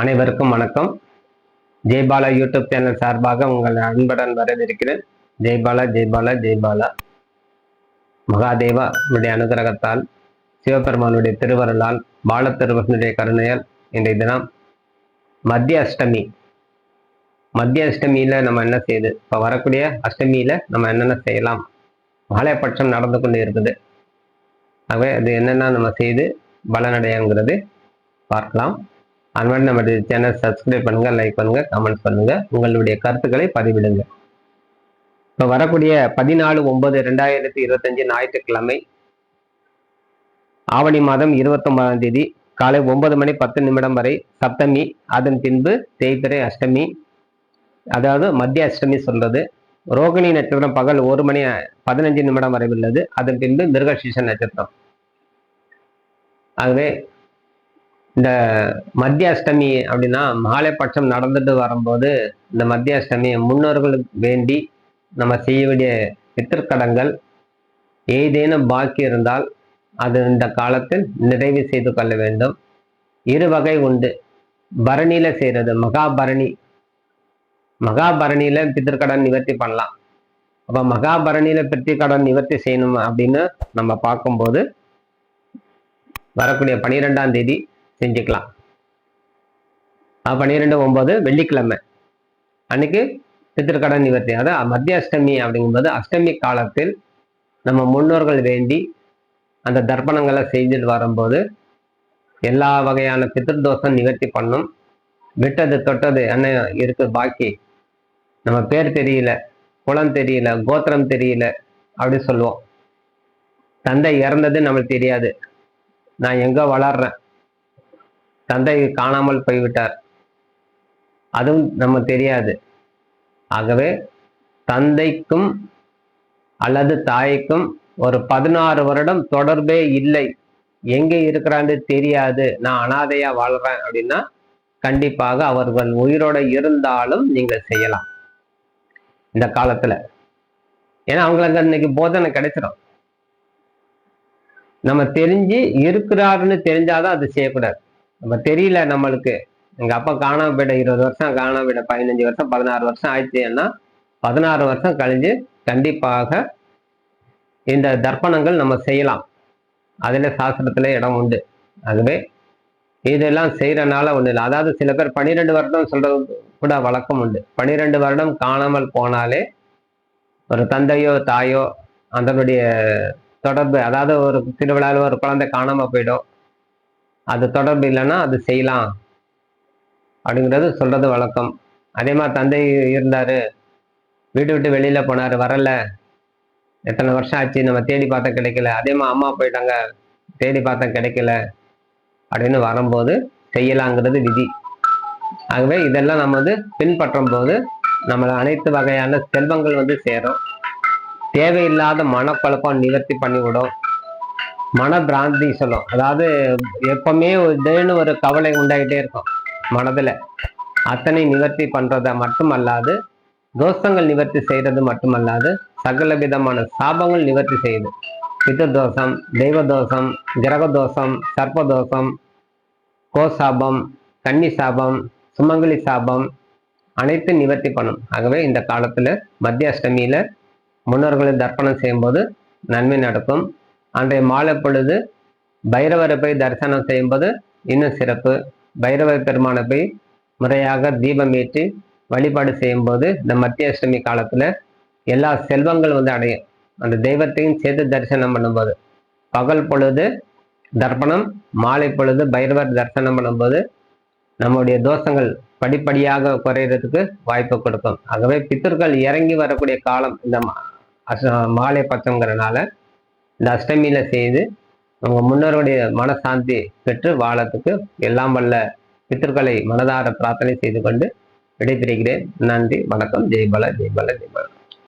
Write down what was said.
அனைவருக்கும் வணக்கம். Jaibala YouTube channel சார்பாக உங்கள் அன்புடன் வரவிருக்கிறேன் ஜெய்பாலா ஜெய்பாலா ஜெய்பாலா மகாதேவா உடைய அனுகிரகத்தால் சிவபெருமானுடைய திருவருளால் பால கருணையால் இன்றைய தினம் மத்திய அஷ்டமி. மத்திய அஷ்டமியில் நம்ம என்ன செய்யுது இப்போ வரக்கூடிய அஷ்டமியில நம்ம என்னென்ன செய்யலாம்? மாலைப்பட்சம் நடந்து கொண்டு இருக்குது. ஆகவே அது என்னென்ன நம்ம செய்து பலனடையங்கிறது பார்க்கலாம். அது மாதிரி நம்ம சேனல் சப்ஸ்கிரைப் பண்ணுங்க லைக் பண்ணுங்க கமெண்ட் பண்ணுங்க. உங்களுடைய கருத்துக்களை பதிவிடுங்க. இப்போ வரக்கூடிய பதினாலு ஒன்பது ரெண்டாயிரத்தி இருபத்தஞ்சு ஞாயிற்றுக்கிழமை ஆவணி மாதம் இருபத்தொன்பதாம் தேதி காலை ஒன்பது மணி பத்து நிமிடம் வரை சப்தமி. அதன் பின்பு தேய்பிரை அஷ்டமி. அதாவது மத்திய அஷ்டமி சொல்றது. ரோகிணி நட்சத்திரம் பகல் ஒரு மணி பதினஞ்சு நிமிடம் வரை உள்ளது. அதன் பின்பு மிருகசீஷ நட்சத்திரம். ஆகவே இந்த மத்திய அஷ்டமி அப்படின்னா மாலைப்பட்சம் நடந்துட்டு வரும்போது இந்த மத்திய அஷ்டமி முன்னோர்களுக்கு வேண்டி நம்ம செய்ய வேண்டிய பித்திருக்கடங்கள் ஏதேனும் பாக்கி இருந்தால் அது இந்த காலத்தில் நிறைவு செய்து கொள்ள வேண்டும். இரு வகை உண்டு. பரணியில செய்யறது மகாபரணி. மகாபரணியில பித்திருக்கடன் நிவர்த்தி பண்ணலாம். அப்ப மகாபரணியில பித்திருக்கடன் நிவர்த்தி செய்யணும் அப்படின்னு நம்ம பார்க்கும்போது வரக்கூடிய பனிரெண்டாம் தேதி செஞ்சுக்கலாம். பன்னிரெண்டு ஒன்பது வெள்ளிக்கிழமை. அன்னைக்கு பித்திருக்கடன் நிவர்த்தி. அதாவது மத்திய அஷ்டமி அப்படிங்கும்போது அஷ்டமி காலத்தில் நம்ம முன்னோர்கள் வேண்டி அந்த தர்ப்பணங்களை செய்துட்டு வரும்போது எல்லா வகையான பித்திருதோஷம் நிவர்த்தி பண்ணும். விட்டது தொட்டது என்ன இருக்கு பாக்கி? நம்ம பேர் தெரியல குளம் தெரியல கோத்திரம் தெரியல அப்படி சொல்லுவோம். தந்தை இறந்தது நம்மளுக்கு தெரியாது. நான் எங்க வளர்றேன்? தந்தை காணாமல் போய்விட்டார். அதுவும் நம்ம தெரியாது. ஆகவே தந்தைக்கும் அல்லது தாய்க்கும் ஒரு பதினாறு வருடம் தொடர்பே இல்லை. எங்கே இருக்கிறான்னு தெரியாது. நான் அனாதையா வாழ்றேன் அப்படின்னா கண்டிப்பாக அவர்கள் உயிரோட இருந்தாலும் நீங்கள் செய்யலாம். இந்த காலத்துல. ஏன்னா அவங்களுக்கு இன்னைக்கு போதனை கிடைச்சிடும் நம்ம தெரிஞ்சு இருக்கிறாருன்னு தெரிஞ்சாதான் அது செய்யக்கூடாது. நம்ம தெரியல நம்மளுக்கு. எங்கள் அப்பா காணாம போயிட இருபது வருஷம் காணாம போயிட பதினஞ்சு வருஷம் பதினாறு வருஷம் ஆயிடுச்சுன்னா பதினாறு வருஷம் கழிஞ்சு கண்டிப்பாக இந்த தர்ப்பணங்கள் நம்ம செய்யலாம். அதில் சாஸ்திரத்தில் இடம் உண்டு. ஆகவே இதெல்லாம் செய்கிறனால ஒன்றும் இல்லை. அதாவது சில பேர் பன்னிரெண்டு வருடம் சொல்கிறது கூட வழக்கம் உண்டு. பன்னிரெண்டு வருடம் காணாமல் போனாலே ஒரு தந்தையோ தாயோ அதனுடைய தொடர்பு அதாவது ஒரு திருவிழாவில் ஒரு குழந்தை காணாம போயிடும். அது தொடர்பு இல்லைன்னா அது செய்யலாம். அப்படிங்கிறது சொல்றது வழக்கம். அதே மாதிரி தந்தை இருந்தாரு. வீட்டு விட்டு வெளியில போனாரு வரல. எத்தனை வருஷம் ஆச்சு நம்ம தேடி பார்த்தா கிடைக்கல. அதே மாதிரி அம்மா போயிட்டாங்க தேடி பார்த்தா கிடைக்கல அப்படின்னு வரும்போது செய்யலாங்கிறது விதி. ஆகவே இதெல்லாம் நம்ம வந்து பின்பற்றும் போது நம்மளை அனைத்து வகையான செல்வங்கள் வந்து சேரும். தேவையில்லாத மனக்குழப்பம் நிவர்த்தி பண்ணிவிடும். மன பிராந்தி சொல்லும். அதாவது எப்பவுமே இதுன்னு ஒரு கவலை உண்டாகிட்டே இருக்கும் மனதில். அத்தனை நிவர்த்தி பண்ணுறதை மட்டுமல்லாது தோஷங்கள் நிவர்த்தி செய்கிறது மட்டுமல்லாது சகல விதமான சாபங்கள் நிவர்த்தி செய்யுது. பித்ததோஷம் தெய்வ தோஷம் கிரக தோஷம் கோசாபம் கன்னி சாபம் சுமங்கலி சாபம் அனைத்தும் நிவர்த்தி பண்ணும். ஆகவே இந்த காலத்தில் மத்திய அஷ்டமியில் முன்னோர்களை தர்ப்பணம் செய்யும்போது நன்மை நடக்கும். அன்றைய மாலை பொழுது பைரவரை போய் தரிசனம் செய்யும்போது இன்னும் சிறப்பு. பைரவர் பெருமானை போய் முறையாக தீபம் ஏற்றி வழிபாடு செய்யும்போது இந்த மத்திய அஷ்டமி காலத்துல எல்லா செல்வங்கள் வந்து அடையும். அந்த தெய்வத்தையும் சேர்த்து தரிசனம் பண்ணும்போது பகல் பொழுது தர்ப்பணம் மாலை பொழுது பைரவர் தரிசனம் பண்ணும்போது நம்முடைய தோஷங்கள் படிப்படியாக குறையிறதுக்கு வாய்ப்பு கொடுக்கும். ஆகவே பித்தர்கள் இறங்கி வரக்கூடிய காலம் இந்த மாலை பச்சங்கிறனால இந்த அஷ்டமியில் செய்து உங்க முன்னோருடைய மனசாந்தி பெற்று வாழத்துக்கு எல்லாம் வல்ல பித்தர்களை மனதார பிரார்த்தனை செய்து கொண்டு விடைபெறுகிறேன். நன்றி வணக்கம். ஜெய்பல ஜெய்பல ஜெய்பல